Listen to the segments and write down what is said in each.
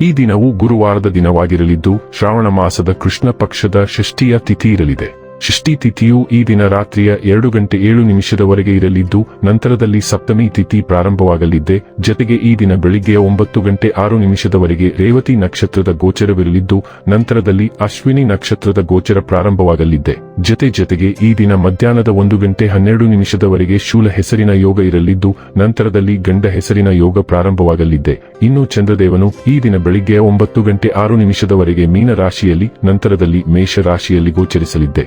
ಈ ದಿನವು ಗುರುವಾರದ ದಿನವಾಗಿರಲಿದ್ದು ಶ್ರಾವಣ ಮಾಸದ ಕೃಷ್ಣ ಪಕ್ಷದ ಷಷ್ಠಿಯ ತಿಥಿ ಇರಲಿದೆ. ಷಷ್ಠಿ ತಿಥಿಯು ಈ ದಿನ ರಾತ್ರಿಯ ಎರಡು ಗಂಟೆ ಏಳು ನಿಮಿಷದವರೆಗೆ ಇರಲಿದ್ದು, ನಂತರದಲ್ಲಿ ಸಪ್ತಮಿ ತಿಥಿ ಪ್ರಾರಂಭವಾಗಲಿದ್ದೆ. ಜತೆಗೆ ಈ ದಿನ ಬೆಳಿಗ್ಗೆಯ ಒಂಬತ್ತು ಗಂಟೆ ಆರು ನಿಮಿಷದವರೆಗೆ ರೇವತಿ ನಕ್ಷತ್ರದ ಗೋಚರವಿರಲಿದ್ದು, ನಂತರದಲ್ಲಿ ಅಶ್ವಿನಿ ನಕ್ಷತ್ರದ ಗೋಚರ ಪ್ರಾರಂಭವಾಗಲಿದ್ದೆ. ಜತೆ ಜತೆಗೆ ಈ ದಿನ ಮಧ್ಯಾಹ್ನದ ಒಂದು ಗಂಟೆ ಹನ್ನೆರಡು ನಿಮಿಷದವರೆಗೆ ಶೂಲ ಹೆಸರಿನ ಯೋಗ ಇರಲಿದ್ದು, ನಂತರದಲ್ಲಿ ಗಂಡ ಹೆಸರಿನ ಯೋಗ ಪ್ರಾರಂಭವಾಗಲಿದ್ದೆ. ಇನ್ನು ಚಂದ್ರದೇವನು ಈ ದಿನ ಬೆಳಿಗ್ಗೆ ಒಂಬತ್ತು ಗಂಟೆ ಆರು ನಿಮಿಷದವರೆಗೆ ಮೀನ ರಾಶಿಯಲ್ಲಿ ನಂತರದಲ್ಲಿ ಮೇಷ ರಾಶಿಯಲ್ಲಿ ಗೋಚರಿಸಲಿದ್ದೆ.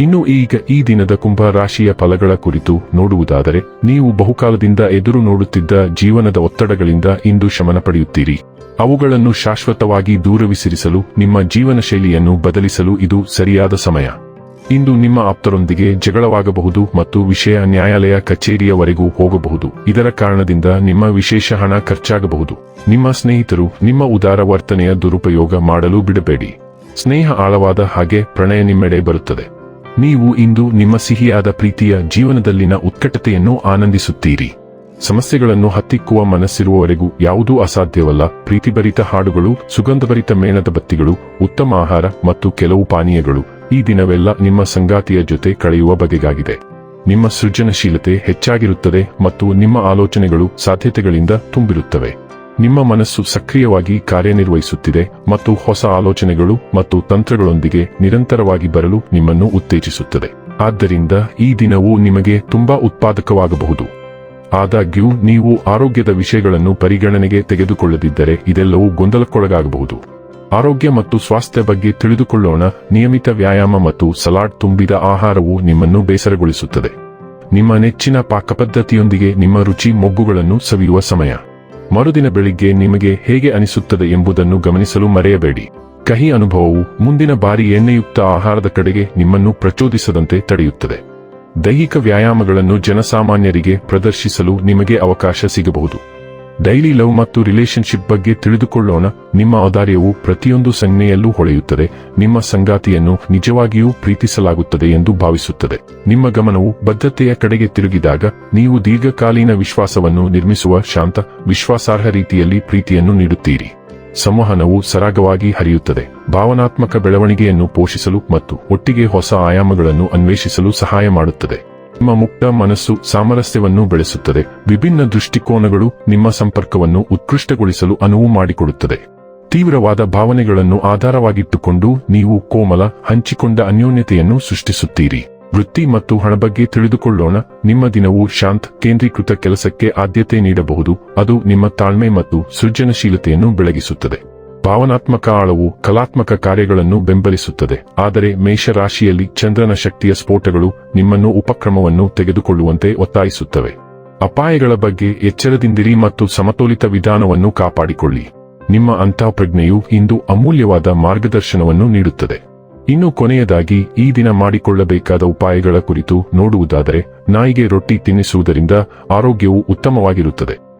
ಇನ್ನು ಈಗ ಈ ದಿನದ ಕುಂಭ ರಾಶಿಯ ಫಲಗಳ ಕುರಿತು ನೋಡುವುದಾದರೆ, ನೀವು ಬಹುಕಾಲದಿಂದ ಎದುರು ನೋಡುತ್ತಿದ್ದ ಜೀವನದ ಒತ್ತಡಗಳಿಂದ ಇಂದು ಶಮನ ಪಡೆಯುತ್ತೀರಿ. ಅವುಗಳನ್ನು ಶಾಶ್ವತವಾಗಿ ದೂರವಿಸಿರಿಸಲು, ನಿಮ್ಮ ಜೀವನ ಶೈಲಿಯನ್ನು ಬದಲಿಸಲು ಇದು ಸರಿಯಾದ ಸಮಯ. ಇಂದು ನಿಮ್ಮ ಆಪ್ತರೊಂದಿಗೆ ಜಗಳವಾಗಬಹುದು ಮತ್ತು ವಿಷಯ ನ್ಯಾಯಾಲಯ ಕಚೇರಿಯವರೆಗೂ ಹೋಗಬಹುದು. ಇದರ ಕಾರಣದಿಂದ ನಿಮ್ಮ ವಿಶೇಷ ಹಣ ಖರ್ಚಾಗಬಹುದು. ನಿಮ್ಮ ಸ್ನೇಹಿತರು, ನಿಮ್ಮ ಉದಾರ ವರ್ತನೆಯ ದುರುಪಯೋಗ ಮಾಡಲು ಬಿಡಬೇಡಿ. ಸ್ನೇಹ ಆಳವಾದ ಹಾಗೆ ಪ್ರಣಯ ನಿಮ್ಮೆಡೆ ಬರುತ್ತದೆ. ನೀವು ಇಂದು ನಿಮ್ಮ ಸಿಹಿಯಾದ ಪ್ರೀತಿಯ ಜೀವನದಲ್ಲಿನ ಉತ್ಕಟತೆಯನ್ನು ಆನಂದಿಸುತ್ತೀರಿ. ಸಮಸ್ಯೆಗಳನ್ನು ಹತ್ತಿಕ್ಕುವ ಮನಸ್ಸಿರುವವರೆಗೂ ಯಾವುದೂ ಅಸಾಧ್ಯವಲ್ಲ. ಪ್ರೀತಿಭರಿತ ಹಾಡುಗಳು, ಸುಗಂಧಭರಿತ ಮೇಣದ ಬತ್ತಿಗಳು, ಉತ್ತಮ ಆಹಾರ ಮತ್ತು ಕೆಲವು ಪಾನೀಯಗಳು ಈ ದಿನವೆಲ್ಲ ನಿಮ್ಮ ಸಂಗಾತಿಯ ಜೊತೆ ಕಳೆಯುವ ಬಗೆಗಾಗಿದೆ. ನಿಮ್ಮ ಸೃಜನಶೀಲತೆ ಹೆಚ್ಚಾಗಿರುತ್ತದೆ ಮತ್ತು ನಿಮ್ಮ ಆಲೋಚನೆಗಳು ಸಾಧ್ಯತೆಗಳಿಂದ ತುಂಬಿರುತ್ತವೆ. ನಿಮ್ಮ ಮನಸ್ಸು ಸಕ್ರಿಯವಾಗಿ ಕಾರ್ಯನಿರ್ವಹಿಸುತ್ತಿದೆ ಮತ್ತು ಹೊಸ ಆಲೋಚನೆಗಳು ಮತ್ತು ತಂತ್ರಗಳೊಂದಿಗೆ ನಿರಂತರವಾಗಿ ಬರಲು ನಿಮ್ಮನ್ನು ಉತ್ತೇಜಿಸುತ್ತದೆ. ಆದ್ದರಿಂದ ಈ ದಿನವು ನಿಮಗೆ ತುಂಬಾ ಉತ್ಪಾದಕವಾಗಬಹುದು. ಆದಾಗ್ಯೂ, ನೀವು ಆರೋಗ್ಯದ ವಿಷಯಗಳನ್ನು ಪರಿಗಣನೆಗೆ ತೆಗೆದುಕೊಳ್ಳದಿದ್ದರೆ ಇದೆಲ್ಲವೂ ಗೊಂದಲಕ್ಕೊಳಗಾಗಬಹುದು. ಆರೋಗ್ಯ ಮತ್ತು ಸ್ವಾಸ್ಥ್ಯ ಬಗ್ಗೆ ತಿಳಿದುಕೊಳ್ಳೋಣ. ನಿಯಮಿತ ವ್ಯಾಯಾಮ ಮತ್ತು ಸಲಾಡ್ ತುಂಬಿದ ಆಹಾರವು ನಿಮ್ಮನ್ನು ಬೇಸರಗೊಳಿಸುತ್ತದೆ. ನಿಮ್ಮ ನೆಚ್ಚಿನ ಪಾಕಪದ್ಧತಿಯೊಂದಿಗೆ ನಿಮ್ಮ ರುಚಿ, ಮೊಗ್ಗುಗಳನ್ನು ಸವಿಯುವ ಸಮಯ. ಮರುದಿನ ಬೆಳಿಗ್ಗೆ ನಿಮಗೆ ಹೇಗೆ ಅನಿಸುತ್ತದೆ ಎಂಬುದನ್ನು ಗಮನಿಸಲು ಮರೆಯಬೇಡಿ. ಕಹಿ ಅನುಭವವು ಮುಂದಿನ ಬಾರಿ ಎಣ್ಣೆಯುಕ್ತ ಆಹಾರದ ಕಡೆಗೆ ನಿಮ್ಮನ್ನು ಪ್ರಚೋದಿಸದಂತೆ ತಡೆಯುತ್ತದೆ. ದೈಹಿಕ ವ್ಯಾಯಾಮಗಳನ್ನು ಜನಸಾಮಾನ್ಯರಿಗೆ ಪ್ರದರ್ಶಿಸಲು ನಿಮಗೆ ಅವಕಾಶ ಸಿಗಬಹುದು. ಡೈಲಿ ಲವ್ ಮತ್ತು ರಿಲೇಶನ್ಶಿಪ್ ಬಗ್ಗೆ ತಿಳಿದುಕೊಳ್ಳೋಣ. ನಿಮ್ಮ ಔದಾರ್ಯವು ಪ್ರತಿಯೊಂದು ಸಂಜ್ಞೆಯಲ್ಲೂ ಹೊಳೆಯುತ್ತದೆ. ನಿಮ್ಮ ಸಂಗಾತಿಯನ್ನು ನಿಜವಾಗಿಯೂ ಪ್ರೀತಿಸಲಾಗುತ್ತದೆ ಎಂದು ಭಾವಿಸುತ್ತದೆ. ನಿಮ್ಮ ಗಮನವು ಬದ್ಧತೆಯ ಕಡೆಗೆ ತಿರುಗಿದಾಗ, ನೀವು ದೀರ್ಘಕಾಲೀನ ವಿಶ್ವಾಸವನ್ನು ನಿರ್ಮಿಸುವ ಶಾಂತ, ವಿಶ್ವಾಸಾರ್ಹ ರೀತಿಯಲ್ಲಿ ಪ್ರೀತಿಯನ್ನು ನೀಡುತ್ತೀರಿ. ಸಂವಹನವು ಸರಾಗವಾಗಿ ಹರಿಯುತ್ತದೆ. ಭಾವನಾತ್ಮಕ ಬೆಳವಣಿಗೆಯನ್ನು ಪೋಷಿಸಲು ಮತ್ತು ಒಟ್ಟಿಗೆ ಹೊಸ ಆಯಾಮಗಳನ್ನು ಅನ್ವೇಷಿಸಲು ಸಹಾಯ ಮಾಡುತ್ತದೆ. ನಿಮ್ಮ ಮುಕ್ತ ಮನಸ್ಸು ಸಾಮರಸ್ಯವನ್ನು ಬೆಳೆಸುತ್ತದೆ. ವಿಭಿನ್ನ ದೃಷ್ಟಿಕೋನಗಳು ನಿಮ್ಮ ಸಂಪರ್ಕವನ್ನು ಉತ್ಕೃಷ್ಟಗೊಳಿಸಲು ಅನುವು ಮಾಡಿಕೊಡುತ್ತದೆ. ತೀವ್ರವಾದ ಭಾವನೆಗಳನ್ನು ಆಧಾರವಾಗಿಟ್ಟುಕೊಂಡು ನೀವು ಕೋಮಲ, ಹಂಚಿಕೊಂಡ ಅನ್ಯೋನ್ಯತೆಯನ್ನು ಸೃಷ್ಟಿಸುತ್ತೀರಿ. ವೃತ್ತಿ ಮತ್ತು ಹಣ ಬಗ್ಗೆ ತಿಳಿದುಕೊಳ್ಳೋಣ. ನಿಮ್ಮ ದಿನವು ಶಾಂತ್, ಕೇಂದ್ರೀಕೃತ ಕೆಲಸಕ್ಕೆ ಆದ್ಯತೆ ನೀಡಬಹುದು. ಅದು ನಿಮ್ಮ ತಾಳ್ಮೆ ಮತ್ತು ಸೃಜನಶೀಲತೆಯನ್ನು ಬೆಳಗಿಸುತ್ತದೆ. ಭಾವನಾತ್ಮಕ ಆಳವು ಕಲಾತ್ಮಕ ಕಾರ್ಯಗಳನ್ನು ಬೆಂಬಲಿಸುತ್ತದೆ. ಆದರೆ ಮೇಷರಾಶಿಯಲ್ಲಿ ಚಂದ್ರನ ಶಕ್ತಿಯ ಸ್ಫೋಟಗಳು ನಿಮ್ಮನ್ನು ಉಪಕ್ರಮವನ್ನು ತೆಗೆದುಕೊಳ್ಳುವಂತೆ ಒತ್ತಾಯಿಸುತ್ತವೆ. ಅಪಾಯಗಳ ಬಗ್ಗೆ ಎಚ್ಚರದಿಂದಿರಿ ಮತ್ತು ಸಮತೋಲಿತ ವಿಧಾನವನ್ನು ಕಾಪಾಡಿಕೊಳ್ಳಿ. ನಿಮ್ಮ ಅಂತಃಪ್ರಜ್ಞೆಯು ಇಂದು ಅಮೂಲ್ಯವಾದ ಮಾರ್ಗದರ್ಶನವನ್ನು ನೀಡುತ್ತದೆ. ಇನ್ನು ಕೊನೆಯದಾಗಿ, ಈ ದಿನ ಮಾಡಿಕೊಳ್ಳಬೇಕಾದ ಉಪಾಯಗಳ ಕುರಿತು ನೋಡುವುದಾದರೆ, ನಾಯಿಗೆ ರೊಟ್ಟಿ ತಿನ್ನಿಸುವುದರಿಂದ ಆರೋಗ್ಯವು ಉತ್ತಮವಾಗಿರುತ್ತದೆ.